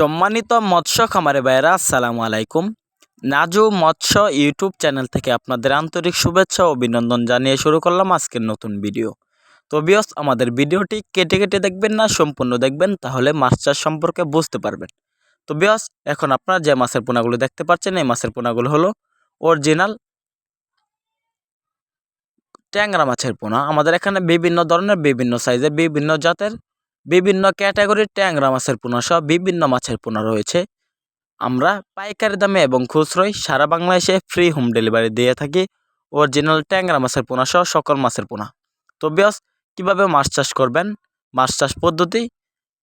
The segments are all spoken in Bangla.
সম্মানিত মৎস্য খামারে ভাইয়েরা, আসসালামু আলাইকুম। নাজু মৎস্য ইউটিউব চ্যানেল থেকে আপনাদের আন্তরিক শুভেচ্ছা ও অভিনন্দন জানিয়ে শুরু করলাম আজকের নতুন ভিডিও। তো বিয়স আমাদের ভিডিওটি কেটে কেটে দেখবেন না, সম্পূর্ণ দেখবেন, তাহলে মাছ চাষ সম্পর্কে বুঝতে পারবেন। তো বিয়স এখন আপনারা যে মাছের পোনাগুলো দেখতে পাচ্ছেন, এই মাছের পোনাগুলো হলো অরিজিনাল ট্যাংরা মাছের পোনা। আমাদের এখানে বিভিন্ন ধরনের, বিভিন্ন সাইজের, বিভিন্ন জাতের বিভিন্ন ক্যাটাগরির ট্যাংরা মাছের পোনা সহ বিভিন্ন মাছের পোনা রয়েছে। আমরা পাইকারি দামে এবং খুচরোয় সারা বাংলাদেশে ফ্রি হোম ডেলিভারি দিয়ে থাকি অরিজিনাল ট্যাংরা মাছের পোনা সহ সকল মাছের পোনা। তো বেশ কীভাবে মাছ চাষ করবেন, মাছ চাষ পদ্ধতি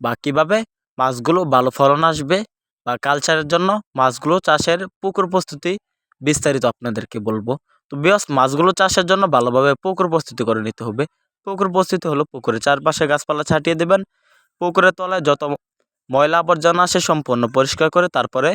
বা কীভাবে মাছগুলো ভালো ফলন আসবে বা কালচারের জন্য মাছগুলো চাষের পুকুর প্রস্তুতি বিস্তারিত আপনাদেরকে বলব। তো বেশ মাছগুলো চাষের জন্য ভালোভাবে পুকুর প্রস্তুতি করে নিতে হবে। পুকুর প্রস্তুতি হলো পুকুরের চারপাশে গাছপালা ছাটিয়ে দেবেন। পুকুরের তলায় যত ময়লা আবর্জনা আসে সম্পূর্ণ পরিষ্কার করে তারপরে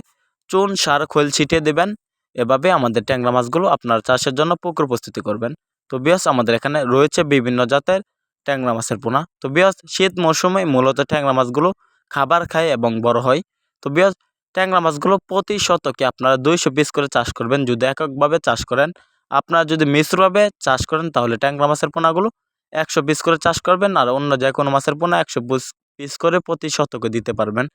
চুন, সার, খোল ছিটিয়ে দেবেন। এভাবে আমাদের ট্যাংরা মাছগুলো আপনার চাষের জন্য পুকুর প্রস্তুতি করবেন। তো বিয়াস আমাদের এখানে রয়েছে বিভিন্ন জাতের ট্যাংরা মাছের পোনা। তো বিয়াস শীত মৌসুমে মূলত ট্যাংরা মাছগুলো খাবার খায় এবং বড় হয়। তো বিয়াস ট্যাংরা মাছগুলো প্রতি শতকে আপনারা দুইশো পিস করে চাষ করবেন। যদি এককভাবে চাষ করেন, আপনারা যদি মিশ্রভাবে চাষ করেন, তাহলে ট্যাংরা মাছের পোনাগুলো একশো পিস করে চাষ করবেন আর অন্য যে কোনো মাছের পোনা একশো পিস করে প্রতি শতকে দিতে পারবেন।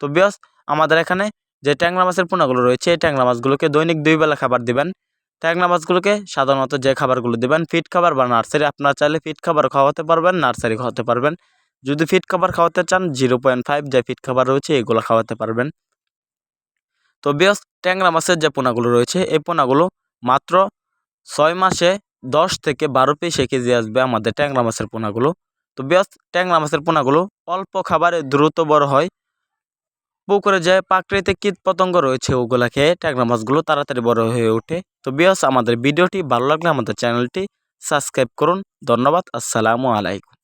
তো বিয়াস আমাদের এখানে যে ট্যাংরা মাছের পোনাগুলো রয়েছে, এই ট্যাংরা মাছগুলোকে দৈনিক দুই বেলা খাবার দিবেন। ট্যাংরা মাছগুলোকে সাধারণত যে খাবারগুলো দেবেন ফিট খাবার বা নার্সারি, আপনারা চাইলে ফিট খাবার খাওয়াতে পারবেন, নার্সারি খাওয়াতে পারবেন। যদি ফিট খাবার খাওয়াতে চান, জিরো পয়েন্ট ফাইভ যে ফিট খাবার রয়েছে, এগুলো খাওয়াতে পারবেন। তো বিয়াস ট্যাংরা মাছের যে পোনাগুলো রয়েছে, এই পোনাগুলো মাত্র ছয় মাসে দশ থেকে বারো পিস কেজি আসবে আমাদের ট্যাংরা মাছের পোনাগুলো। তো বেশ, ট্যাংরা মাছের পোনাগুলো অল্প খাবারে দ্রুত বড় হয়। পুকুরে যে প্রাকৃতিক কীট পতঙ্গ রয়েছে ওগুলা খেয়ে ট্যাংরা মাছগুলো তাড়াতাড়ি বড় হয়ে ওঠে। তো বেশ, আমাদের ভিডিওটি ভালো লাগলে আমাদের চ্যানেলটি সাবস্ক্রাইব করুন। ধন্যবাদ, আসসালামু আলাইকুম।